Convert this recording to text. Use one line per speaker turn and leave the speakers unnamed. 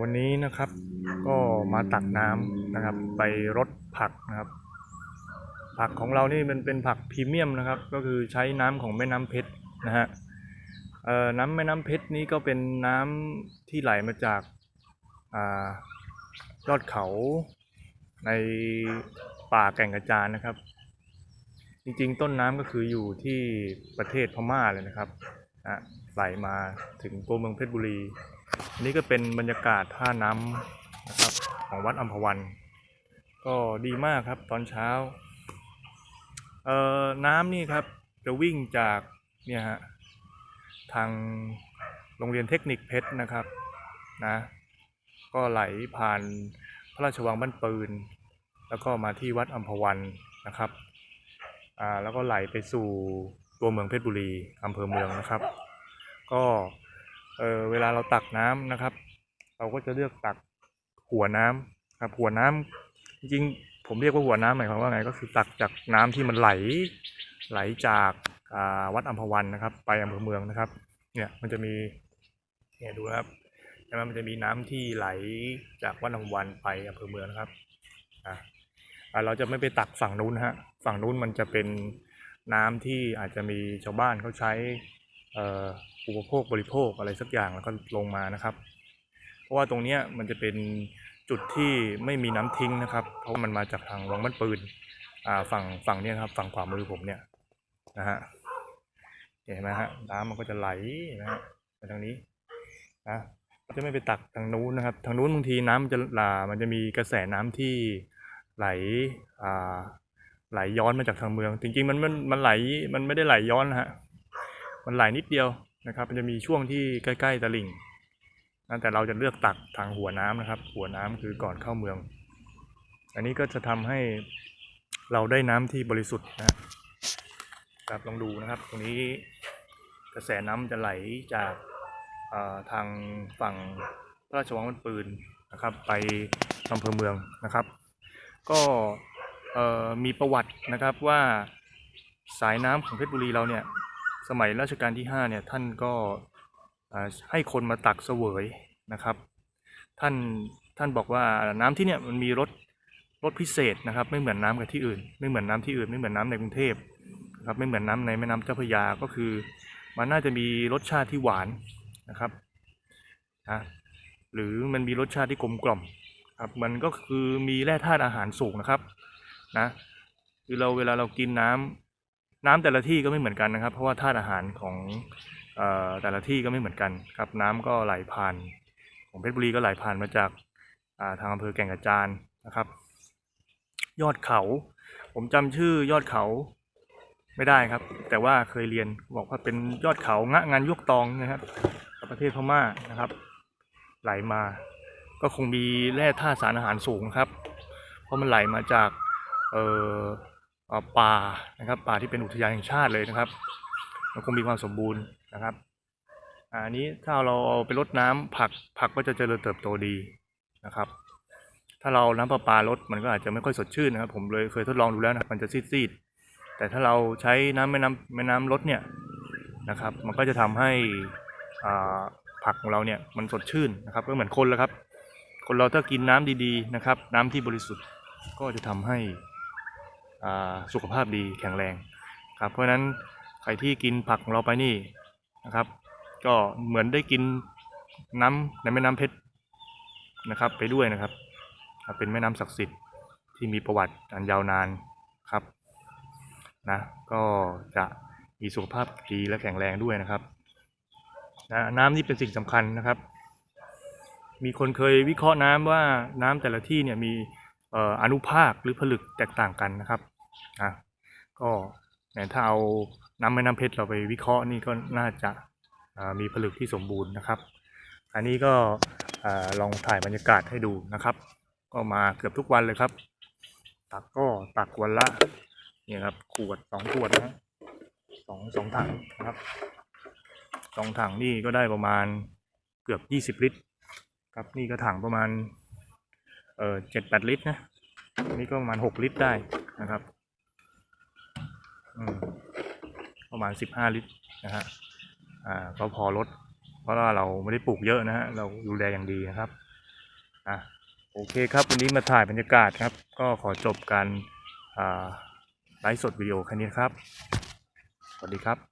วันนี้นะครับก็มาตักน้ำนะครับ ไปรดผักนะครับ ผักของเรานี่มันเป็นผักพรีเมียมนะครับ ก็คือใช้น้ำของแม่น้ำเพชรนะฮะน้ำแม่น้ำเพชรนี้ก็เป็นน้ำที่ไหลมาจากอยอดเขาในป่าแก่งกระจานนะครับ จริงๆ ต้นน้ำก็คืออยู่ที่ประเทศพม่าเลยนะครับอะ ไหลมาถึงตัวเมืองเพชรบุรี อันนี้ก็เป็นบรรยากาศท่าน้ำนะครับของวัดอัมพวัน ก็ดีมากครับตอนเช้า เอ่อน้ำนี่ครับจะวิ่งจากเนี่ยฮะทางโรงเรียนเทคนิคเพชรนะครับนะก็ไหลผ่านพระราชวังบ้านปืน แล้วก็มาที่วัดอัมพวันนะครับอ่าแล้วก็ไหลไปสู่ตัวเมืองเพชรบุรีอำเภอเมืองนะครับ ก็เออเวลาเราตักน้ำนะครับ เราก็จะเลือกตักหัวน้ำครับหัวน้ำจริงๆผมเรียกว่าหัวน้ำหมายความว่าไงก็คือตักจากน้ำที่มันไหลไหลจากาวัดอัมพวันนะครับ ไปอำเภอเมืองนะครับ เนี่ยมันจะมีเนี่ยดูนะครับใช่ไหมมันจะมีน้ำที่ไหลจากวัดอัมพวันไปอำเภอเมืองนะครับอะเราจะไม่ไปตักฝั่งนู้นฮะฝั่งนู้นมันจะเป็นน้ำที่อาจจะมีชาวบ้านเขาใช้ อุปโภคบริโภคอะไรสักอย่างแล้วก็ลงมานะครับ เพราะว่าตรงนี้มันจะเป็นจุดที่ไม่มีน้ำทิ้งนะครับ เพราะมันมาจากทางวังบ้านปืนฝั่งฝั่งนี้ครับฝั่งขวามือผมเนี่ยนะฮะเห็นไหมฮะน้ำมันก็จะไหลนะฮะไปทางนี้นะจะไม่ไปตักทางนู้นนะครับ ทางนู้นบางทีน้ำมันจะหลามันจะมีกระแสน้ำที่ไหลอ่าไหลย้อนมาจากทางเมือง จริงๆมันมันมันไหลมันไม่ได้ไหลย้อนนะฮะ มันไหลนิดเดียวนะครับ มันจะมีช่วงที่ใกล้ๆตลิ่งนะแต่เราจะเลือกตักทางหัวน้ำนะครับ หัวน้ำคือก่อนเข้าเมือง อันนี้ก็จะทำให้เราได้น้ำที่บริสุทธิ์นะครับลองดูนะครับ ตรงนี้กระแสน้ำจะไหลจากทางฝั่งพระราชวังบ้านปืนนะครับ ไปอำเภอเมืองนะครับ ก็มีประวัตินะครับว่าสายน้ำของเพชรบุรีเราเนี่ย สมัยรัชกาลที่5เนี่ยท่านก็ให้คนมาตักเสวยนะครับ ท่านท่านบอกว่าน้ำที่เนี่ยมันมีรสรสพิเศษนะครับ ไม่เหมือนน้ำกับที่อื่น ไม่เหมือนน้ำที่อื่นไม่เหมือนน้ำในกรุงเทพครับไม่เหมือนน้ำในแม่น้ำเจ้าพระยาก็คือ มันน่าจะมีรสชาติที่หวานนะครับนะหรือมันมีรสชาติที่กลมกล่อมครับมันก็คือมีแร่ธาตุอาหารสูงนะครับนะคือเราเวลาเรากินน้ำ น้ำแต่ละที่ก็ไม่เหมือนกันนะครับ เพราะว่าธาตุอาหารของแต่ละที่ก็ไม่เหมือนกันครับ น้ำก็ไหลผ่านของเพชรบุรีก็ไหลผ่านมาจากาทางอำเภอแก่งกระจานนะครับ ยอดเขา ผมจำชื่อยอดเขาไม่ได้ครับ แต่ว่าเคยเรียนบอกว่าเป็นยอดเขางะงานยวกตองนะครับประเทศพม่านะครับ ไหลมา ก็คงมีแร่ธาตุสารอาหารสูงครับ เพราะมันไหลมาจากเอ่อเอ่อ ป่านะครับ ป่าที่เป็นอุทยานแห่งชาติเลยนะครับมันคงมีความสมบูรณ์นะครับอันนี้ถ้าเราเอาไปรดน้ำผักผักก็จะเจริญเติบโตดีนะครับ ถ้าเราน้ำประปาลดมันก็อาจจะไม่ค่อยสดชื่นนะครับ ผมเลยเคยทดลองดูแล้วนะมันจะซีดๆแต่ถ้าเราใช้น้ำแม่น้ำแม่น้ำลดเนี่ยนะครับ มันก็จะทำให้อาผักของเราเนี่ยมันสดชื่นนะครับก็เหมือนคนแล้วครับ คนเราถ้ากินน้ำดีๆนะครับ น้ำที่บริสุทธิ์ก็จะทำให้ สุขภาพดีแข็งแรงครับเพราะฉะนั้นใครที่กินผักของเราไปนี่นะครับ ก็เหมือนได้กินน้ำในแม่น้ำเพชรนะครับ ไปด้วยนะครับ เป็นแม่น้ำศักดิ์สิทธิ์ที่มีประวัติอันยาวนานครับนะก็จะมีสุขภาพดีและแข็งแรงด้วยนะครับนะน้ำนี่เป็นสิ่งสำคัญนะครับ มีคนเคยวิเคราะห์น้ำว่าน้ำแต่ละที่เนี่ยมีอนุภาคหรือผลึกแตกต่างกันนะครับ อะก็ถ้าเอาน้ำแม่น้ำเพชรเราไปวิเคราะห์นี่ก็น่าจะามีผลึกที่สมบูรณ์นะครับ อันนี้ก็อลองถ่ายบรรยากาศให้ดูนะครับ ก็มาเกือบทุกวันเลยครับ ตักก็ตักวันละเนี่ยครับขวดสองขวดนะสองสองถังนะครับสองถังนี่ก็ได้ประมาณเกือบยี่สิบลิตร ครับนี่ก็ถังประมาณเออเจ็ดแปดลิตรนะนี่ก็ประมาณหกลิตรได้นะครับอื มประมาณสิบห้าลิตรนะฮะอ่าก็พอลดเพราะว่าเราไม่ได้ปลูกเยอะนะฮะเราดูแลอย่างดีนะครับอะโอเคครับวันนี้มาถ่ายบรรยากาศครับ ก็ขอจบการอ่าไลฟ์สดวิดีโอแค่นี้ครับ สวัสดีครับ